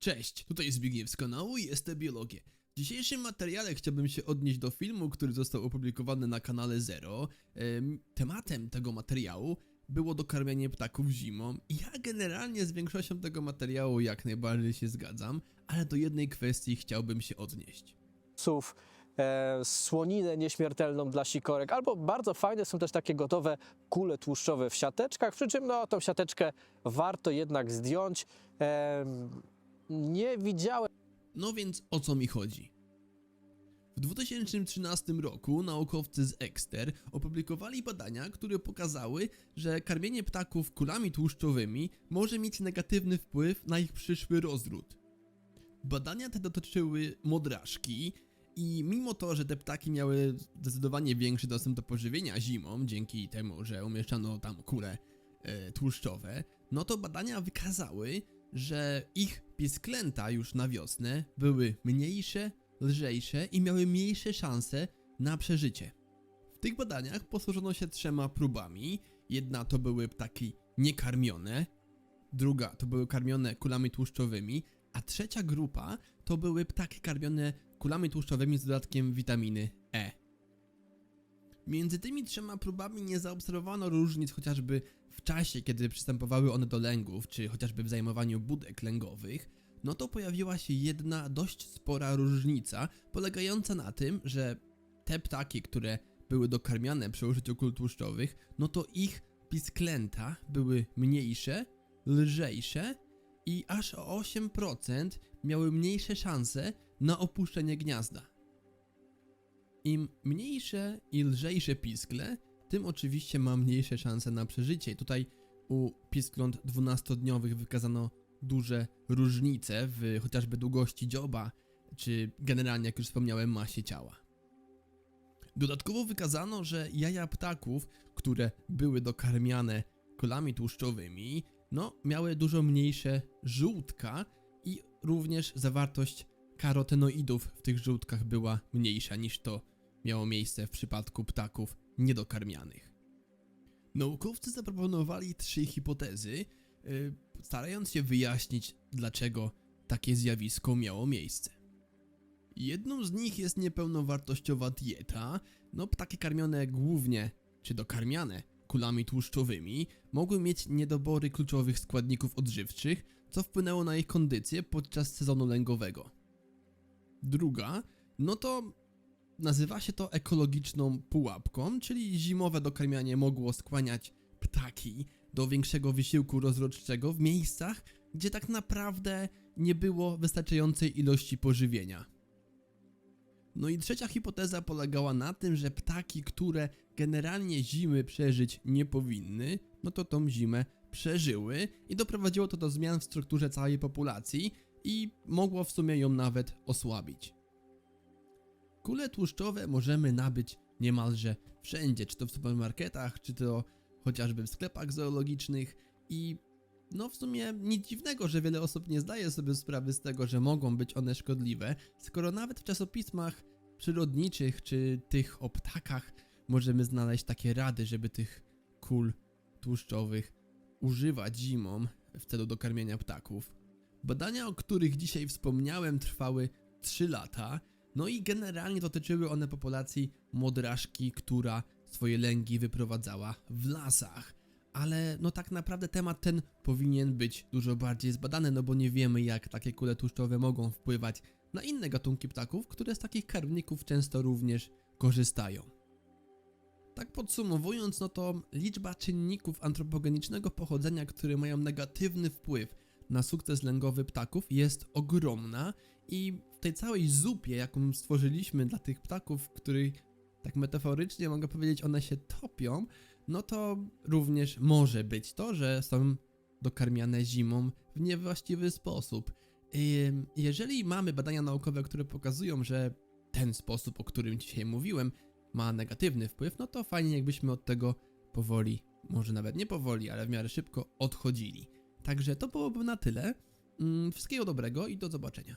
Cześć, tutaj Zbigniew z kanału i jest Biologię. W dzisiejszym materiale chciałbym się odnieść do filmu, który został opublikowany na kanale Zero. Em, Tematem tego materiału było dokarmianie ptaków zimą ja generalnie z większością tego materiału jak najbardziej się zgadzam, ale do jednej kwestii chciałbym się odnieść. psów, e, słoninę nieśmiertelną dla sikorek, albo bardzo fajne są też takie gotowe kule tłuszczowe w siateczkach, przy czym no, tą siateczkę warto jednak zdjąć. E, nie widziałem No więc o co mi chodzi? W 2013 roku naukowcy z Exeter opublikowali badania, które pokazały, że karmienie ptaków kulami tłuszczowymi może mieć negatywny wpływ na ich przyszły rozród. Badania te dotyczyły modraszki i mimo to, że te ptaki miały zdecydowanie większy dostęp do pożywienia zimą, dzięki temu, że umieszczano tam kule e, tłuszczowe, no to badania wykazały, że ich pisklęta już na wiosnę były mniejsze, lżejsze i miały mniejsze szanse na przeżycie. W tych badaniach posłużono się trzema próbami. Jedna to były ptaki niekarmione, druga to były karmione kulami tłuszczowymi, a trzecia grupa to były ptaki karmione kulami tłuszczowymi z dodatkiem witaminy E. Między tymi trzema próbami nie zaobserwowano różnic chociażby w czasie, kiedy przystępowały one do lęgów, czy chociażby w zajmowaniu budek lęgowych, no to pojawiła się jedna dość spora różnica, polegająca na tym, że te ptaki, które były dokarmiane przy użyciu kul tłuszczowych, no to ich pisklęta były mniejsze, lżejsze i aż o 8% miały mniejsze szanse na opuszczenie gniazda. Im mniejsze i lżejsze piskle, tym oczywiście ma mniejsze szanse na przeżycie. Tutaj u piskląt 12-dniowych wykazano duże różnice w chociażby długości dzioba, czy generalnie, jak już wspomniałem, masie ciała. Dodatkowo wykazano, że jaja ptaków, które były dokarmiane kolami tłuszczowymi, no, miały dużo mniejsze żółtka i również zawartość karotenoidów w tych żółtkach była mniejsza niż to miało miejsce w przypadku ptaków niedokarmianych. Naukowcy zaproponowali trzy hipotezy, yy, starając się wyjaśnić, dlaczego takie zjawisko miało miejsce. Jedną z nich jest niepełnowartościowa dieta. No, ptaki karmione głównie, czy dokarmiane kulami tłuszczowymi, mogły mieć niedobory kluczowych składników odżywczych, co wpłynęło na ich kondycję podczas sezonu lęgowego. Druga, no to nazywa się to ekologiczną pułapką, czyli zimowe dokarmianie mogło skłaniać ptaki do większego wysiłku rozrodczego w miejscach, gdzie tak naprawdę nie było wystarczającej ilości pożywienia. No i trzecia hipoteza polegała na tym, że ptaki, które generalnie zimy przeżyć nie powinny, no to tą zimę przeżyły i doprowadziło to do zmian w strukturze całej populacji i mogło w sumie ją nawet osłabić. Kule tłuszczowe możemy nabyć niemalże wszędzie, czy to w supermarketach, czy to chociażby w sklepach zoologicznych. I no w sumie nic dziwnego, że wiele osób nie zdaje sobie sprawy z tego, że mogą być one szkodliwe, skoro nawet w czasopismach przyrodniczych czy tych o ptakach możemy znaleźć takie rady, żeby tych kul tłuszczowych używać zimą w celu dokarmienia ptaków. Badania, o których dzisiaj wspomniałem, trwały 3 lata, no i generalnie dotyczyły one populacji modraszki, która swoje lęgi wyprowadzała w lasach. Ale no tak naprawdę temat ten powinien być dużo bardziej zbadany, no bo nie wiemy jak takie kule tłuszczowe mogą wpływać na inne gatunki ptaków, które z takich karmników często również korzystają. Tak podsumowując, no to liczba czynników antropogenicznego pochodzenia, które mają negatywny wpływ na sukces lęgowy ptaków jest ogromna i w tej całej zupie, jaką stworzyliśmy dla tych ptaków, w której tak metaforycznie mogę powiedzieć, one się topią, no to również może być to, że są dokarmiane zimą w niewłaściwy sposób. Jeżeli mamy badania naukowe, które pokazują, że ten sposób, o którym dzisiaj mówiłem, ma negatywny wpływ, no to fajnie jakbyśmy od tego powoli, może nawet nie powoli, ale w miarę szybko odchodzili. Także to byłoby na tyle. Mm, Wszystkiego dobrego i do zobaczenia.